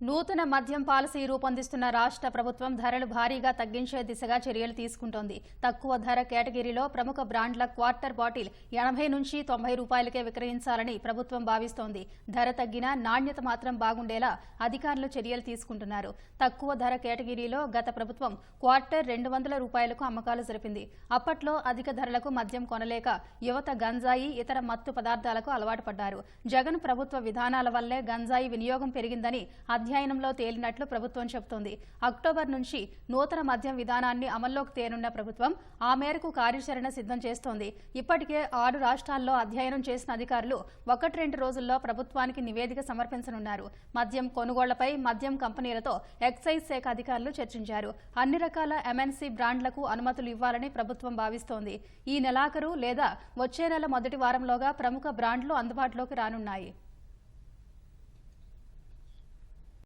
నూతన మద్యం పాలసీ రూపొందిస్తున్న రాష్ట్ర ప్రభుత్వం ధరలు భారీగా తగ్గించే దిశగా చర్యలు తీసుకుంటోంది. తక్కువ ధర కేటగిరీలో ప్రముఖ బ్రాండ్ల క్వార్టర్ బాటిల్ ఎనభై నుంచి తొంభై రూపాయలకే విక్రయించాలని ప్రభుత్వం భావిస్తోంది. ధర తగ్గినా నాణ్యత మాత్రం బాగుండేలా అధికారులు చర్యలు తీసుకుంటున్నారు. తక్కువ ధర కేటగిరీలో గత ప్రభుత్వం క్వార్టర్ రెండు వందల రూపాయలకు అమ్మకాలు జరిపింది. అప్పట్లో అధిక ధరలకు మద్యం కొనలేక యువత గంజాయి ఇతర మత్తు పదార్థాలకు అలవాటు పడ్డారు. జగన్ ప్రభుత్వ విధానాల వల్లే గంజాయి వినియోగం పెరిగిందని అధ్యయనంలో తేలినట్లు ప్రభుత్వం చెబుతోంది. అక్టోబర్ నుంచి నూతన మద్యం విధానాన్ని అమల్లోకి తేనున్న ప్రభుత్వం ఆ మేరకు కార్యాచరణ సిద్ధం చేస్తోంది. ఇప్పటికే ఆరు రాష్ట్రాల్లో అధ్యయనం చేసిన అధికారులు ఒకటి రెండు రోజుల్లో ప్రభుత్వానికి నివేదిక సమర్పించనున్నారు. మద్యం కొనుగోళ్ళపై మద్యం కంపెనీలతో ఎక్సైజ్ శాఖ అధికారులు చర్చించారు. అన్ని రకాల ఎంఎన్సీ బ్రాండ్లకు అనుమతులు ఇవ్వాలని ప్రభుత్వం భావిస్తోంది. ఈ నెలాఖరు లేదా వచ్చే నెల మొదటి వారంలోగా ప్రముఖ బ్రాండ్లు అందుబాటులోకి రానున్నాయి.